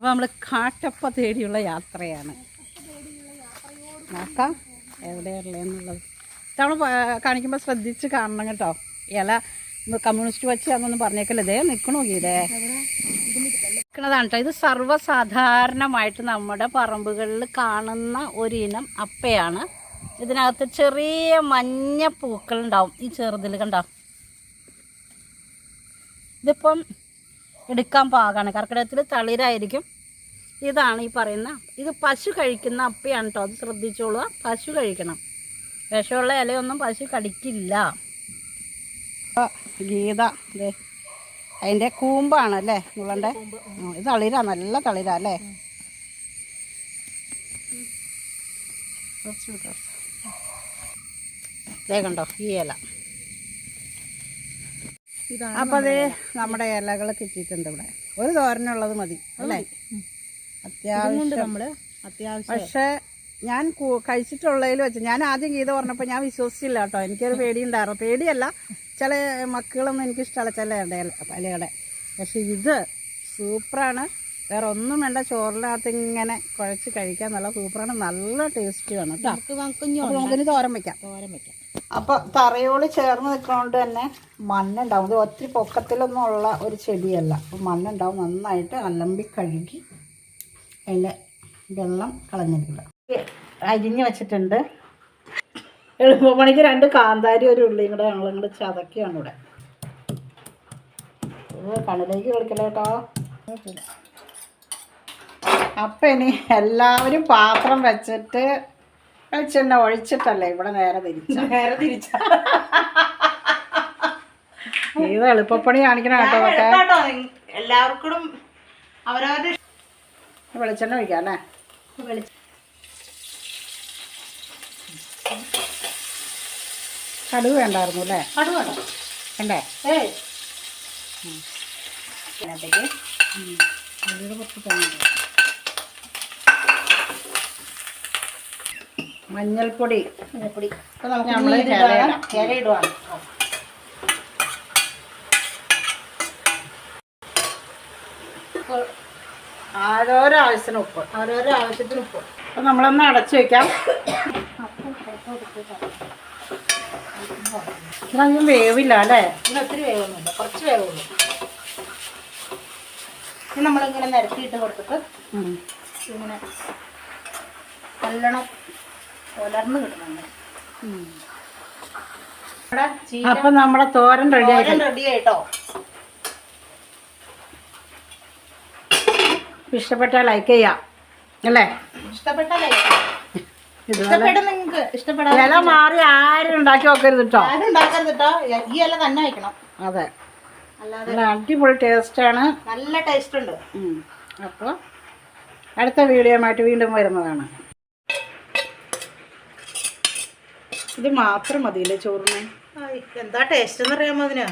അപ്പോൾ നമ്മൾ കാട്ടപ്പ തേടിയുള്ള യാത്രയാണ്. നോക്കാം എവിടെയുള്ളതെന്നുള്ളത് തവണ കാണിക്കുമ്പോൾ ശ്രദ്ധിച്ച് കാണണം കേട്ടോ. ഇല കമ്മ്യൂണിസ്റ്റ് വച്ചാന്നൊന്നും പറഞ്ഞേക്കല്ലേ? ദേ നിൽക്കണോ ഗീതേ നിൽക്കണതാണ് കേട്ടോ ഇത് സർവസാധാരണമായിട്ട് നമ്മുടെ പറമ്പുകളിൽ കാണുന്ന ഒരിനം അപ്പയാണ്. ഇതിനകത്ത് ചെറിയ മഞ്ഞ പൂക്കളുണ്ടാവും. ഈ ചെറുതിൽ കണ്ടോ? ഇതിപ്പം എടുക്കാൻ പാകമാണ് കർക്കിടകത്തിൽ തളിരായിരിക്കും. ഇതാണ് ഈ പറയുന്ന ഇത് പശു കഴിക്കുന്ന അപ്പയാണ് കേട്ടോ അത് ശ്രദ്ധിച്ചോളുക. പശു കഴിക്കണം. വിഷമുള്ള ഇലയൊന്നും പശു കടിക്കില്ല. ഗീത ദേ അതിന്റെ കൂമ്പാണ് അല്ലേ മുള്ളന്റെ ഇത് തളിര നല്ല തളിരാ അല്ലേ. കണ്ടോ ഈ ഇല. അപ്പൊ അതേ നമ്മുടെ ഇലകൾ കിട്ടിയിട്ടുണ്ട് ഇവിടെ. ഒരു തോരനുള്ളത് മതി അല്ലേ? അത്യാവശ്യം നമ്മൾ അത്യാവശ്യം പക്ഷെ ഞാൻ കഴിച്ചിട്ടുള്ളതിൽ വെച്ച് ഞാൻ ആദ്യം ഗീത പറഞ്ഞപ്പോൾ ഞാൻ വിശ്വസിച്ചില്ല കേട്ടോ. എനിക്കൊരു പേടിയുണ്ടായിരുന്നു. പേടിയല്ല ചില മക്കളൊന്നും എനിക്ക് ഇഷ്ടമല്ല ചില ഇലയുടെ. പക്ഷെ ഇത് സൂപ്പറാണ്. വേറെ ഒന്നും വേണ്ട ചോറിനകത്ത് ഇങ്ങനെ കുഴച്ച് കഴിക്കാൻ നല്ല സൂപ്പറാണ്. നല്ല ടേസ്റ്റിയാണ് കേട്ടോ. തോരം നമുക്കിനി തോരൻ വെക്കാം. തോരൻ വെക്കാം. അപ്പൊ തറയോട് ചേർന്ന് നിൽക്കുന്നതുകൊണ്ട് തന്നെ മണ്ണുണ്ടാവും. ഇത് ഒത്തിരി പൊക്കത്തിലൊന്നും ഉള്ള ഒരു ചെടിയല്ല. അപ്പം മണ്ണുണ്ടാവും. നന്നായിട്ട് അലമ്പി കഴുകി അതിന്റെ വെള്ളം കളഞ്ഞിരിക്കുക. അരിഞ്ഞ് വെച്ചിട്ടുണ്ട്. എളുപ്പമണിക്ക് രണ്ട് കാന്താരി ഒരു ഉള്ളിയും കൂടെ ഞങ്ങൾ ഇങ്ങോട്ട് ചതക്കുകയാണ് ഇവിടെ. കണ്ണിലേക്ക് കളിക്കല കേട്ടോ? അപ്പം ഇനി എല്ലാവരും പാത്രം വെച്ചിട്ട് വെളിച്ചെണ്ണ ഒഴിച്ചിട്ടല്ലേ ഇവിടെ നേരെ തിരിച്ച? നേരെ തിരിച്ച. ഇത് എളുപ്പപ്പണി കാണിക്കണം കേട്ടോ എല്ലാവർക്കും അവരവരുടെ വെളിച്ചെണ്ണ ഒഴിക്കാം അല്ലേ? കടുക് വേണ്ടായിരുന്നു അല്ലേ? കടുവ വേണം വേണ്ടേ? ഏയ്. ഇതിനകത്തേക്ക് കടുക് കുറച്ച് തേങ്ങ മഞ്ഞൾപ്പൊടി. മഞ്ഞൾപ്പൊടി. അപ്പൊ നമുക്ക് നമ്മൾ. ഇല ഇടുവാണ്. ഓരോരോ ആവശ്യത്തിന് ഉപ്പ്. ഓരോരോ ആവശ്യത്തിന് ഉപ്പ്. അപ്പം നമ്മളൊന്ന് അടച്ചു വെക്കാം. ഇതൊന്നും വേവില്ല അല്ലേ? ഇതിന് ഒത്തിരി വേവൊന്നുമില്ല. കുറച്ച് വേവുള്ളൂ. ഇത് നമ്മളിങ്ങനെ നിരത്തിയിട്ട് കൊടുത്തിട്ട്. ഇങ്ങനെ നല്ലോണം ഉലർന്ന് കിട്ടുന്നുണ്ട് അപ്പൊ നമ്മുടെ തോരൻ റെഡി റെഡി ആയിട്ടോ? ഇഷ്ടപ്പെട്ടാൽ ലൈക്ക് ചെയ്യാം. അല്ലേ? ഇഷ്ടപ്പെട്ടാൽ ഇല മാറി ആരും ഉണ്ടാക്കി നോക്കരുത് കേട്ടോ ഈ ഇല തന്നെ വയ്ക്കണം അതെ. നല്ല അടിപൊളി ടേസ്റ്റാണ് നല്ല ടേസ്റ്റ് ഉണ്ട്. അപ്പോൾ അടുത്ത വീഡിയോ ആയിട്ട് വീണ്ടും വരുന്നതാണ്. ഇത് മാത്രം മതിയില്ലേ ചോറിന്? എന്താ ടേസ്റ്റ് എന്ന് അറിയാമോ അതിന്?